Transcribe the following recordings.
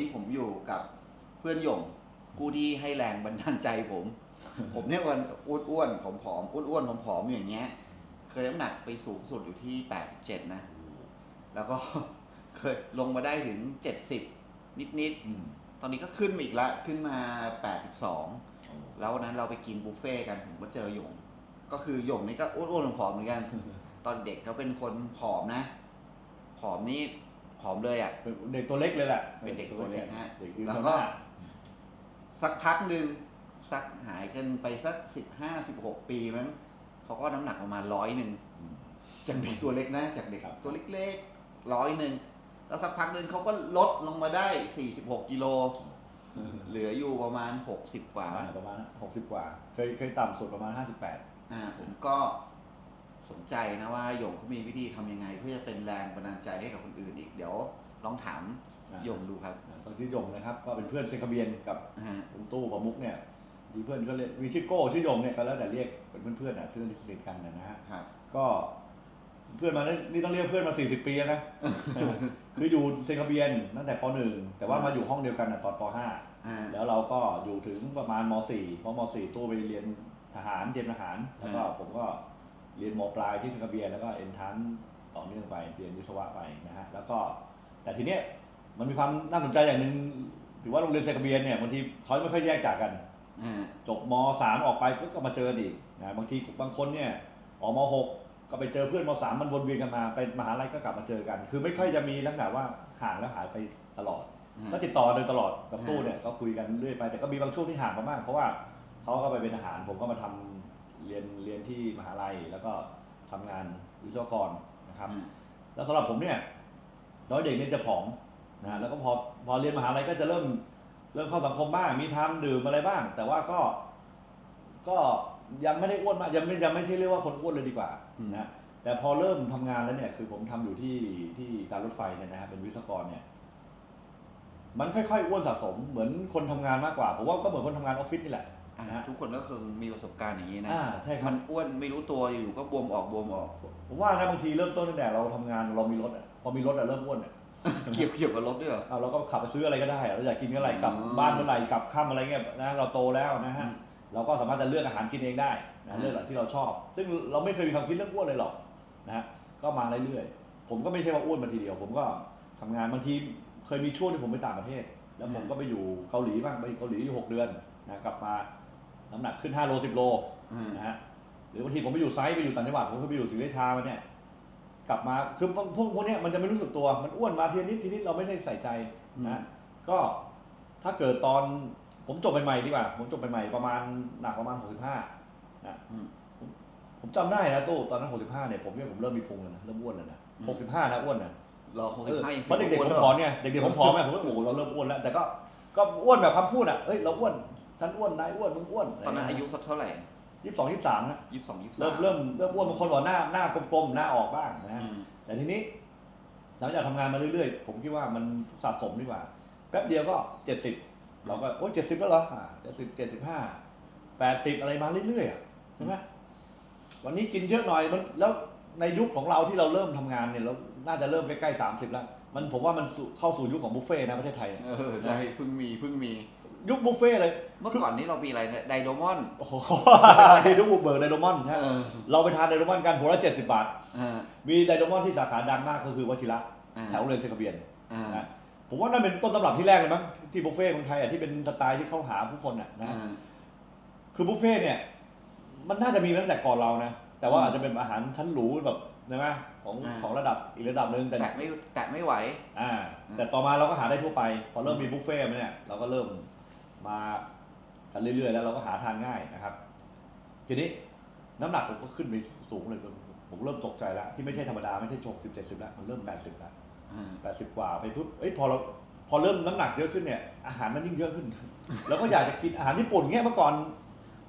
นี้ผมอยู่กับเพื่อนหยงผู้ที่ให้แรงบันดาลใจผม ผมเนี่ยวันอ้วนๆผอมๆอ้วนๆผอมๆอย่างเงี้ย เคยน้ำหนักไปสูงสุดอยู่ที่ 87 นะ แล้วก็เคยลงมาได้ถึง 70 นิดๆ ตอนนี้ก็ขึ้นมาอีกละ ขึ้นมา 82 แล้ววันนั้นเราไปกินบุฟเฟ่ต์กัน ผมก็เจอหยง ก็คือหยงนี่ก็อ้วนๆผอมเหมือนกัน ตอนเด็กเขาเป็นคนผอมนะ ผอมนี่ ผอมเลยอะ เป็นเด็กตัวเล็กเลยแหละเป็นเด็กตัวเล็กฮะเด็กอยู่แล้วข้างก็หน้าสักพักหนึ่งสักหายกันไปสักสิบห้าสิบหกปีมั้งเขาก็น้ำหนักประมาณร้อยหนึ่งอืมจากเด็กตัวเล็กนะ จากเด็กครับตัวเล็กๆร้อยหนึ่งแล้วสักพักหนึ่งเขาก็ลดลงมาได้สี่สิบหกกิโลเหลืออยู่ประมาณหกสิบกว่าอ่าประมาณหกสิบกว่า เคยเคยต่ำสุดประมาณห้าสิบแปดอ่าผมก็ สนใจนะว่าหยงเขามีวิธีทำยังไง เพื่อจะเป็นแรงบันดาลใจให้กับคนอื่นอีกเดี๋ยวลองถามหยงดูครับต้องชื่อยงนะครับ ก็เป็นเพื่อนเซนคาเบียนกับอ่าลุงตู้ประมุกเนี่ยที่เพื่อนก็เรียกมีชื่อโก้ชื่อยงเนี่ยก็แล้วแต่เรียกเป็นเพื่อนๆอะซึ่งสนิทกันนะนะฮะครับก็เพื่อนมานี่นี่ต้องเรียกเพื่อนมา 40 ปีแล้วนะ คืออยู่เซนคาเบียนตั้งแต่ป .1 แต่ว่ามาอยู่ห้องเดียวกันนะตอนปอ่า .5 แล้วเราก็อยู่ถึงประมาณม .4 เพราะม .4 ตู้ไปเรียนทหารเตรียมทหาร แล้วก็ผมก็ เรียนมปลายที่เซนคาเบียนแล้วก็เอ็นทันต่อเนื่องไปเรียนวิศวะไปนะฮะแล้วก็แต่ทีเนี้ยมันมีความน่าสนใจอย่างหนึ่งถือว่าโรงเรียนเซนคาเบียนเนี่ยบางทีเขาไม่ค่อยแยกจากกันอ่าจบมสามออกไปก็ก็มาเจอกันอีกนะบางทีบางคนเนี่ยออกมหกก็ไปเจอเพื่อนมสามมันวนเวียนกันมาไปมหาลัยก็กลับมาเจอกัน คือไม่ค่อยจะมีลักษณะว่าห่างแล้วหายไปตลอดก็ติดต่อโดยตลอดกับตู้เนี่ยก็คุยกันเรื่อยไปแต่ก็มีบางช่วงที่ห่างมาบ้างเพราะว่าเขาก็ไปเป็นทหารผมก็มาทำ เรียนเรียนที่มหาลัยแล้วก็ทำงานวิศวกรนะครับ แล้วสำหรับผมเนี่ยตอนเด็กเนี่ยจะผอมนะแล้วก็พอพอเรียนมหาลัยก็จะเริ่มเริ่มเข้าสังคมบ้างมีทำดื่มอะไรบ้าง แต่ว่าก็ก็ยังไม่ได้อ้วนมากยังไม่ยังไม่ใช่เรียกว่าคนอ้วนเลยดีกว่าอืมนะแต่พอเริ่มทำงานแล้วเนี่ย คือผมทำอยู่ที่ที่การรถไฟเนี่ยนะฮะเป็นวิศวกรเนี่ย มันค่อยๆอ้วนสะสมเหมือนคนทำงานมากกว่าผมว่าก็เหมือนคนทำงานออฟฟิศนี่แหละ อ่านะฮะทุกคนก็คงมีประสบการณ์อย่างนี้นะอ่าใช่ครัมับนอ้วนไม่รู้ตัวอยู่ๆก็บวมออกบวมออก ผมว่านะบางทีเริ่มต้นตั้งแต่เราทำงานเรามีรถอะพอมีรถอะเริ่มอ้วนอะเกี่ยวเกี่ยวกับรถด้วยเหรอ เอาเราก็ขับไปซื้ออะไรก็ได้อะเราอยากกินเมื่อไหร่กลับอ๋อบ้านเมื่อไหร่กลับค่ำอะไรเงี้ยนะเราโตแล้วนะฮะอืมเราก็สามารถจะเลือกอาหารกินเองได้อ่านะเลือกแบบที่เราชอบ ซึ่งเราไม่เคยมีความคิดเรื่องอ้วนเลยหรอกนะฮะก็มาเรื่อยๆผมก็ไม่ใช่ว่าอ้วนมาทีเดียว ผมก็ทำงานบางทีเคยมีช่วงที่ผมไปต่างประเทศ แล้วผมก็ไปอยู่เกาหลีบ้างไปเกาหลีอยู่หกเดือนนะกลับมา น้ำหนักขึ้น5โล10โลอืมนะฮะหรือบางทีผมไปอยู่ไซต์ไปอยู่ต่างจังหวัดผมก็ไปอยู่ศรีราชามาเนี่ยกลับมาคือพวกพวกพวกเนี้ยมันจะไม่รู้สึกตัวมันอ้วนมาทีนิดทีนิดเราไม่ได้ใส่ใจนะก็ถ้าเกิดตอนผมจบใหม่ๆดีกว่า ผมจบใหม่ๆประมาณหนักประมาณ65นะอืม ผมจำได้นะตู้ตอนนั้น65เนี่ยผมเนี่ยผมเริ่มมีพุงแล้วนะเริ่มอ้วนแล้วนะอืม65นะอ้วนนะรอหกสิบห้ายังเพราะเด็กๆผมผอมเนี่ยเด็กๆผมผอมไงผมก็โอ้โหเราเริ่มอ้วนแล้วแต่ก็ก็อ้วนแบบคำพูดอะเอ้ยเราอ้วน ฉันอ้วนนายอ้วนมึงอ้วนตอนนั้นอายุสักเท่าไหร่ยี่สิบสองยี่สิบสามนะยี่สิบสองยี่สิบสาเริ่มเริ่มเริ่มอ้วนบางคนบอกหน้าหน้ากลมๆหน้าออกบ้างนะฮะอืมแต่ทีนี้หลังจากทำงานมาเรื่อยๆ ผมคิดว่ามันสะสมดีกว่า แป๊บเดียวก็เจ็ดสิบเราก็โอ้เจ็ดสิบแล้วเหรออ่าเจ็ดสิบเจ็ดสิบห้าแปดสิบอะไรมาเรื่อยๆอะใช่ไหมวันนี้กินเยอะหน่อยมันแล้วในยุคของเราที่เราเริ่มทำงานเนี่ยเราน่าจะเริ่มใกล้ๆสามสิบแล้ว มันผมว่ามันสู่เข้าสู่ยุคของบุฟเฟ่ต์นะประเทศไทยเนี่ยเออใช่เพิ่งมีเพิ่งมี ยุคบุฟเฟ่ต์เลย เมื่อก่อนนี้เรามีอะไรเนี่ยไดโดมอน โอ้โหยุคบุกเบิร์กไดโดมอนนะเออ เราไปทานไดโดมอนกันหัวละเจ็ดสิบบาท อ่า มีไดโดมอนที่สาขาดังมากก็คือวชิระอ่า แถวโรงเรียนเซคาเบียนอ่า นะผมว่านั่นเป็นต้นตำรับที่แรกเลยมั้งที่บุฟเฟ่ต์ของไทยอะที่เป็นสไตล์ที่เข้าหาผู้คนอะนะ อ่า คือบุฟเฟ่ต์เนี่ย มันน่าจะมีมาตั้งแต่ก่อนเรานะ แต่ว่าอืมอาจจะเป็นอาหารชั้นหรูแบบใช่ไหมของอ่า ของระดับอีกระดับหนึ่งแต่ แตะไม่แตะไม่ไหว อ่าอืมแต่ต่อมาเราก็หาได้ทั่วไป พอเริ่มมีบุฟเฟ่ต์มาเนี่ยเราก็เริ่ม มากันเรื่อยๆ แล้วเราก็หาทานง่ายนะครับ ทีนี้น้ำหนักผมก็ขึ้นไปสูงเลยผมเริ่มตกใจแล้ว ที่ไม่ใช่ธรรมดาไม่ใช่หกสิบเจ็ดสิบแล้วมันเริ่มแปดสิบแล้วอ่าแปดสิบกว่าไปปุ๊บเอ้ยพอเราพอเริ่มน้ำหนักเยอะขึ้นเนี่ยอาหารมันยิ่งเยอะขึ้น แล้วก็อยากจะกินอาหารญี่ปุ่นเงี้ยเมื่อก่อน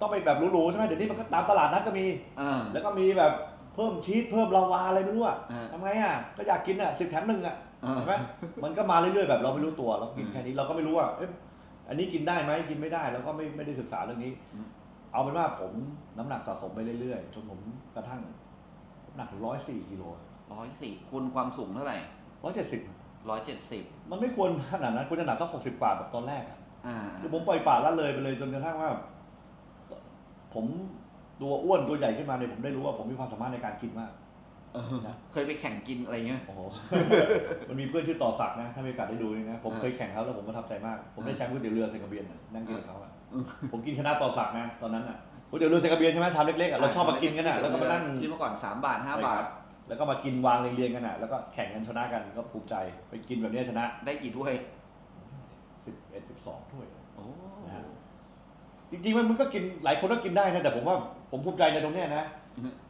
ต้องไปแบบหรูๆใช่ไหมเดี๋ยวนี้มันก็ตามตลาดนัดก็มีอ่าแล้วก็มีแบบเพิ่มชีสเพิ่มลาวาอะไรไม่รู้อะอ่าทำไงอะก็อยากกินอะสิบแถมหนึ่งอะอ่าใช่ไหมมันก็มาเรื่อยๆแบบเราไม่รู้ตัวเรากินแค่นี้เราก็ไม่รู้ว่าเอ๊ะอันนี้กินได้ไหมกินไม่ได้เราก็ไม่ไม่ได้ศึกษาเรื่องนี้อืมเอาเป็นว่าผมน้ำหนักสะสมไปเรื่อยๆจนผมกระทั่งน้ำหนักถึงร้อยสี่กิโลร้อยสี่คูณความสูงเท่าไหร่ร้อยเจ็ดสิบร้อยเจ็ดสิบมันไม่ควรขนาดนั้นควรจะหนักสักหกสิบกว่าแบบตอนแรกอะอ่าคือผมปล่อยปละละเลยไปเลยจนกระทั่งว่า ผมตัวอ้วนตัวใหญ่ขึ้นมาเนี่ยผมได้รู้ว่าผมมีความสามารถในการกินมาก เออเคยไปแข่งกินอะไรเงี้ยโอ้โหมันมีเพื่อนชื่อต่อศักดิ์นะ ถ้ามีโอกาสได้ดูนี่นะ ผมอ่าเคยแข่งเขาแล้วผมประทับใจมาก ผมได้แชมป์ก๋วยเตี๋ยวเรือเซนกระเบียนน่ะนั่งกินกับเขาอะอืมผมกินชนะต่อศักดิ์นะตอนนั้นอะก๋วยเตี๋ยวเรือเซนกระเบียนใช่ไหมชามเล็กๆอะเราชอบมากินกันอะแล้วก็มานั่งที่เมื่อก่อนสามบาทห้าบาท แล้วก็มากินวางเรียงๆกันอะแล้วก็แข่งกันชนะกันก็ภูมิใจไปกินแบบนี้ชนะ ได้กี่ถ้วยสิบเอ็ดสิบสองถ้วยโอ้นะฮะ จริงๆมันมันก็กินหลายคนก็กินได้นะแต่ผมว่าผมภูมิใจในตรงเนี้ยนะ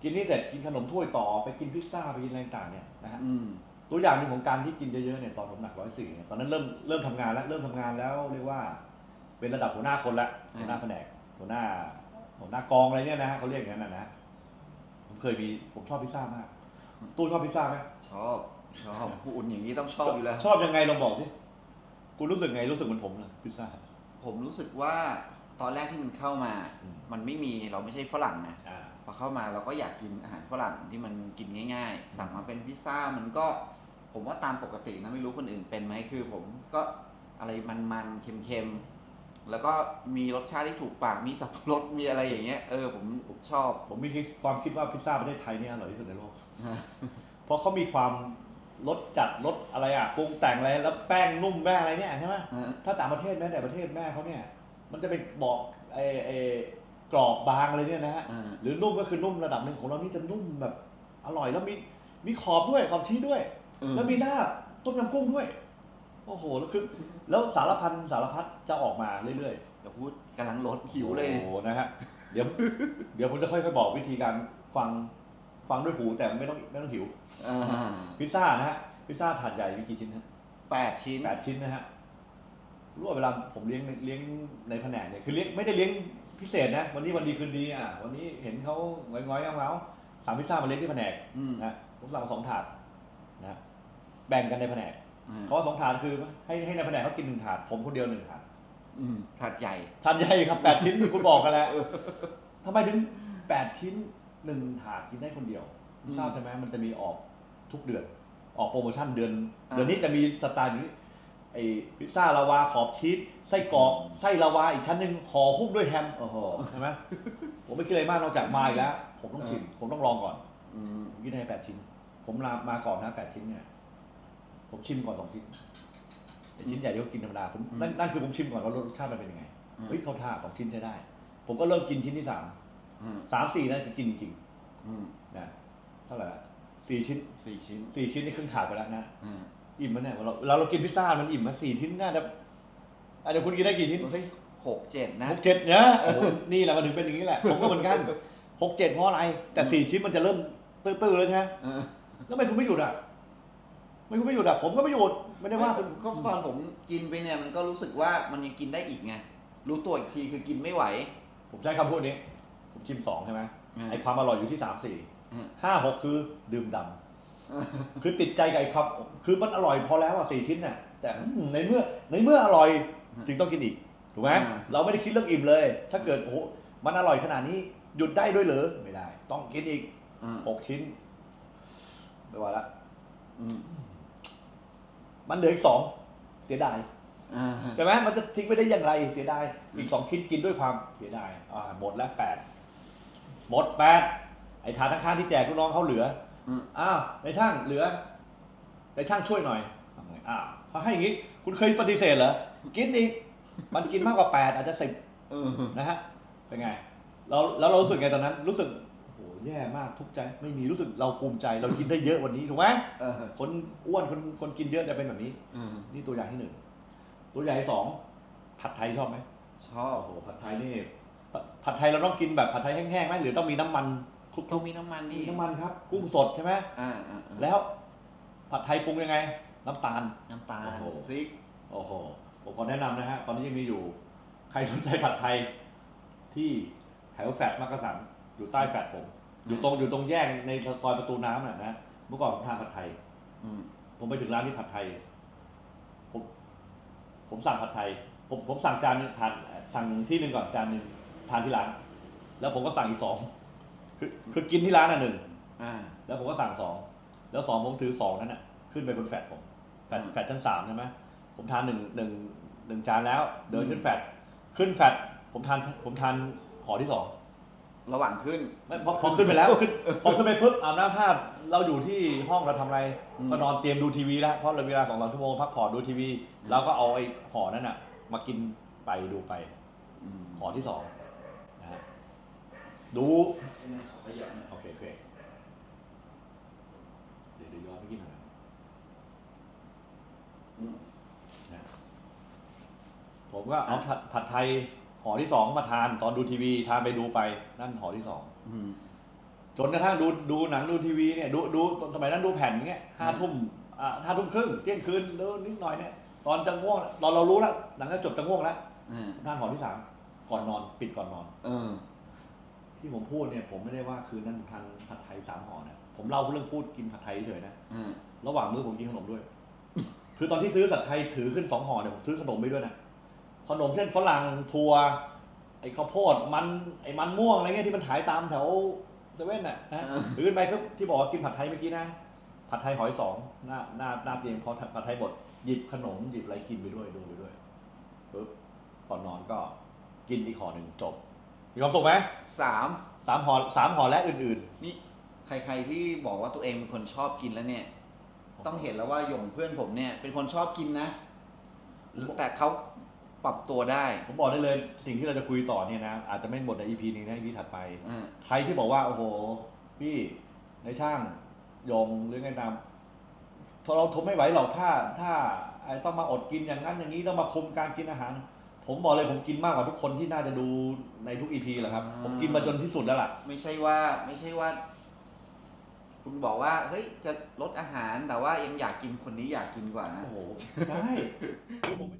กินนี่เสร็จกินขนมถ้วยต่อไปกินพิซซ่าไปกินอะไรต่างๆเนี่ยนะฮะ อืม ตัวอย่างหนึ่งของการที่กินเยอะๆเนี่ยตอนผมหนักร้อยสี่ยตอนนั้นเริ่มเริ่มทำงานแล้วเริ่มทำงานแล้วเรียกว่า เป็นระดับหัวหน้าคนละหัวหน้าแผนกหัวหน้าหัวหน้ากองอะไรเนี่ยนะฮะเขาเรียกอย่างนั้นนะนะผมเคยมีผมชอบพิซซ่ามากตู้ชอบพิซซ่าไหมชอบ ชอบผู้อุ่นอย่างนี้ต้องชอบอยู่แล้ว ชอบยังไงลองบอกสิคุณรู้สึกไงรู้สึกเหมือนผมเลยพิซซ่าผมรู้สึกว่า ตอนแรกที่มันเข้ามา อืม มันไม่มีเราไม่ใช่ฝรั่งนะอ่า พอเข้ามาเราก็อยากกินอาหารฝรั่งที่มันกินง่าย ๆ สั่งมาเป็นพิซซ่ามันก็ผมว่าตามปกตินะไม่รู้คนอื่นเป็นไหมคือ ผมก็อะไรมันๆเค็มๆแล้วก็มีรสชาติที่ถูกปากมีสับปะรดมีอะไรอย่างเงี้ยเออผมผมชอบ ผมมีความคิดว่าพิซซ่าประเทศไทยเนี่ยอร่อยที่สุดในโลก เพราะเขามีความรสจัดรสอะไรอะปรุงแต่งอะไรแล้วแป้งนุ่มแป้งอะไรเนี่ยใช่ไหมเออ ถ้าต่างประเทศแม้แต่ประเทศแม่เขาเนี่ย มันจะเป็นบอกไอ้ไอ้กรอบบางอะไรเนี่ยนะฮะเออหรือนุ่มก็คือนุ่มระดับหนึ่งของเรานี่จะนุ่มแบบอร่อยแล้วมีมีขอบด้วยขอบชีสด้วย เออ แล้วมีหน้าต้มยำกุ้งด้วย โอ้โห แล้วคือ แล้วสารพันสารพัดจะออกมาเรื่อยๆเดี๋ยวพูดกำลังลดหิวเลย โอ้โหนะฮะ เดี๋ยว เดี๋ยวผมจะค่อยๆบอกวิธีการฟังฟังด้วยหูแต่ไม่ต้องไม่ต้องหิว อ่าพิซซ่านะฮะ พิซซ่าถาดใหญ่มีกี่ชิ้นฮะแปดชิ้น แปดชิ้นนะฮะ รู้ว่าเวลาผมเลี้ยงเลี้ยงในแผนกเนี่ยคือเลี้ยงไม่ได้เลี้ยงพิเศษนะ วันนี้วันดีคืนดีอะวันนี้เห็นเขาง้อยๆเงาๆสั่งพิซซ่ามาเลี้ยงที่แผนกอืม นะผมสั่งมาสองถาดนะแบ่งกันในแผนกอ่าเพราะว่าสองถาดคือให้ให้ในแผนกเขากินหนึ่งถาดผมคนเดียวหนึ่งถาดอืมถาดใหญ่ ถาดใหญ่ครับแปดชิ้นที่คุณบอกกันแล้วทำไมถึงแปดชิ้นหนึ่งถาดกินได้คนเดียวอืมทราบใช่ไหมมันจะมีออกทุกเดือน ออกโปรโมชั่นเดือน อ่า เดือนนี้จะมีสไตล์นี้ ไอ้พิซซ่าลาวาขอบชีสไส้กรอกไส้ลาวาอีกชั้นหนึ่งห่อหุ้มด้วยแฮมโอ้โหใช่ไหมผมไม่คิดอะไรมากนอกจากมาอีกแล้ว ผมต้องชิมผมต้องลองก่อนอืมผมกินได้แปดชิ้น ผมมามาก่อนนะแปดชิ้นเนี่ย ผมชิมก่อนสองชิ้นไอ้ชิ้นใหญ่ที่เขากินธรรมดาผมนั่นนั่นคือผมชิมก่อนว่ารสชาติมันเป็นยังไงอืมเฮ้ยเขาท่าสองชิ้นใช้ได้ ผมก็เริ่มกินชิ้นที่สามอืมสามสี่นั่นคือกินจริงอืมๆนะเท่าไหร่ละสี่ชิ้นสี่ชิ้นสี่ชิ้นนี่ครึ่งถาดไปแล้วนะ อืม อิ่มมันเนี่ยเราเราเรากินพิซซ่ามันอิ่มมาสี่ชิ้นน่าจะอาจจะคุณกินได้กี่ชิ้นเฮ้ยหกเจ็ดนะ หกเจ็ดเนี่ยโอ้โหนี่แหละมันถึงเป็นอย่างนี้แหละผมก็เหมือนกันหกเจ็ดเพราะอะไร แต่สี่ชิ้นมันจะเริ่มตื้อๆแล้วใช่ไหมเออแล้วทำไมคุณไม่หยุดอะทำไมคุณไม่หยุดอะผมก็ไม่หยุดไม่ได้ว่าคุณก็ตอนผมกินไปเนี่ยมันก็รู้สึกว่ามันยังกินได้อีกไง รู้ตัวอีกทีคือกินไม่ไหว ผมใช้คำพูดนี้ ผมชิมสองใช่ไหมอืม ไอความอร่อยอยู่ที่สามสี่อืมห้าหกคือดื่มดำ คือติดใจกับไอ้ครับคือมันอร่อยพอแล้วอะสี่ชิ้นน่ะ แต่อืมในเมื่อในเมื่ออร่อยจึงต้องกินอีกถูกไหมอ่า เราไม่ได้คิดเรื่องอิ่มเลย ถ้าเกิดโอ้โหมันอร่อยขนาดนี้หยุดได้ด้วยเหรอไม่ได้ ต้องกินอีกอืมหกชิ้นไม่ไหวละอืมมันเหลืออีกสองเสียดาย อ่าใช่ไหมมันจะทิ้งไปได้อย่างไรเสียดาย อีกสองชิ้นกินด้วยความเสียดาย อ่า หมดแล้วแปดหมดแปดไอ้ทานข้างๆที่แจกลูกน้องเขาเหลือ อืมอ้าวในช่างเหลือในช่างช่วยหน่อยทำไงอ้าวเขาให้อย่างงี้ คุณเคยปฏิเสธเหรอกินอีกมันกินมากกว่าแปดอาจจะสิบเออนะฮะเป็นไงเราแล้วเรารู้สึกไงตอนนั้น รู้สึกโอ้โหแย่มากทุกข์ใจไม่มีรู้สึกเราภูมิใจ เรากินได้เยอะวันนี้ถูกไหมเออคนอ้วนคนคนกินเยอะจะเป็นแบบนี้เออนี่ตัวอย่างที่หนึ่งตัวอย่างที่สองผัดไทยชอบไหมชอบโอ้โหผัดไทยนี่ผัดผัดไทยเราต้องกินแบบผัดไทยแห้งๆไหมหรือต้องมีน้ำมัน คลุกต้องมีน้ำมันๆนี่มีน้ำมันครับ กุ้งสดใช่ไหมอ่าอ่าอ่าแล้วผัดไทยปรุงยังไง น้ำตาล น้ำตาลโอ้โห พริก โอ้โห ผมขอแนะนำนะฮะ ตอนนี้ยังมีอยู่ ใครสนใจผัดไทย ที่แถวแฟดมักกะสัน อยู่ใต้แฟดผม อยู่ตรงอยู่ตรงแยกในซอยประตูน้ำน่ะนะ เมื่อก่อนผมทานผัดไทย อืมผมไปถึงร้านที่ผัดไทย ผม ผมสั่งผัดไทย ผมผมสั่งจานหนึงทานสั่งที่หนึ่งก่อนจานหนึ่งทานที่ร้าน แล้วผมก็สั่งอีกสอง คือคือกินที่ร้านอะหนึ่งอ่า แล้วผมก็สั่งสองแล้วสองผมถือสองนั้นน่ะขึ้นไปบนแฟลตผมแฟดแฟดชั้นสามใช่ไหมผมทานหนึ่งหนึ่งหนึ่งจานแล้ว เดินอืมขึ้นแฟดขึ้นแฟดผมทานผมทานห่อที่สองระหว่างขึ้น ไม่พอพอขึ้นไปแล้วขึ้นพอขึ้นไปปุ๊บอาบน้ำท่าตุเราอยู่ที่ห้องเราทำอะไรอืม ก็นอนเตรียมดูทีวีแล้วเพราะเราเวลาสองสามชั่วโมงพักผ่อนดูทีวี แล้วก็เอาไอ้ห่อนั้นอะ มากินไปดูไปอืมห่อที่สองนะฮะ ดูขอขยับหน่อยโอเคโอเคเดี๋ยวเดี๋ยวย้อนไปกินหน่อยอืมนะผมก็เอาผัดผัดไทยห่อที่สองมาทาน ตอนดูทีวีทานไปดูไปนั่นห่อที่สองอืมจนกระทั่งดูดูหนังดูทีวีเนี่ยดูดูตอนสมัยนั้นดูแผ่นเงี้ยห้าอืมทุ่มอ่าห้าทุ่มครึ่งเที่ยงคืนดูนิดหน่อยเนี่ยตอนจะง่วงตอนเรารู้แล้วหนังจะจบจะง่วงแล้วอ่าท่านห่อที่สามก่อนนอน ปิดก่อนนอน เออ ที่ผมพูดเนี่ยผมไม่ได้ว่าคืนนั้นผมทานผัดไทยสามห่อนะผมเล่าเรื่องพูดกินผัดไทยเฉยๆนะอ่าระหว่างมื้อผมกินขนมด้วย คือตอนที่ซื้อสัตว์ไทยถือขึ้นสองห่อเนี่ยผมซื้อขนมไปด้วยนะขนมเช่นฝรั่งถั่วไอ้ข้าวโพดมันไอ้มันม่วงอะไรเงี้ยที่มันขายตามแถวเซเว่นน่ะนะถือขึ้นไปก็ที่บอกว่ากินผัดไทยเมื่อกี้นะผัดไทยหอยสองหน้าหน้าหน้าเตียงพอผัดไทยหมดหยิบขนมหยิบอะไรกินไปด้วยดูไปด้วยปุ๊บก่อนนอนก็กินอีกห่อหนึ่งจบ มีความสุขไหมสามสามห่อสามห่อและอื่นนี่ใครๆที่บอกว่าตัวเองเป็นคนชอบกินแล้วเนี่ย ต้องเห็นแล้วว่าหยงเพื่อนผมเนี่ย เป็นคนชอบกินนะ แต่เขาปรับตัวได้ๆ ผมบอกได้เลยสิ่งที่เราจะคุยต่อเนี่ยนะ อาจจะไม่หมดใน EP นี้นะ EP ถัดไป อ่าใครที่บอกว่า โอ้โห พี่ในช่างยงหรือไงตามเราทนไม่ไหวหรอกถ้า ถ้าไอ้ต้องมาอดกินอย่างนั้นอย่างนี้ต้องมาคุมการกินอาหาร ผมบอกเลยผมกินมากกว่าทุกคนที่น่าจะดูในทุก EP แหละครับ ผมกินมาจนที่สุดแล้วล่ะ ไม่ใช่ว่าไม่ใช่ว่า คุณบอกว่าเฮ้ยจะลดอาหารแต่ว่ายังอยากกินคนนี้อยากกินกว่านะ โอ้โหได้คือผม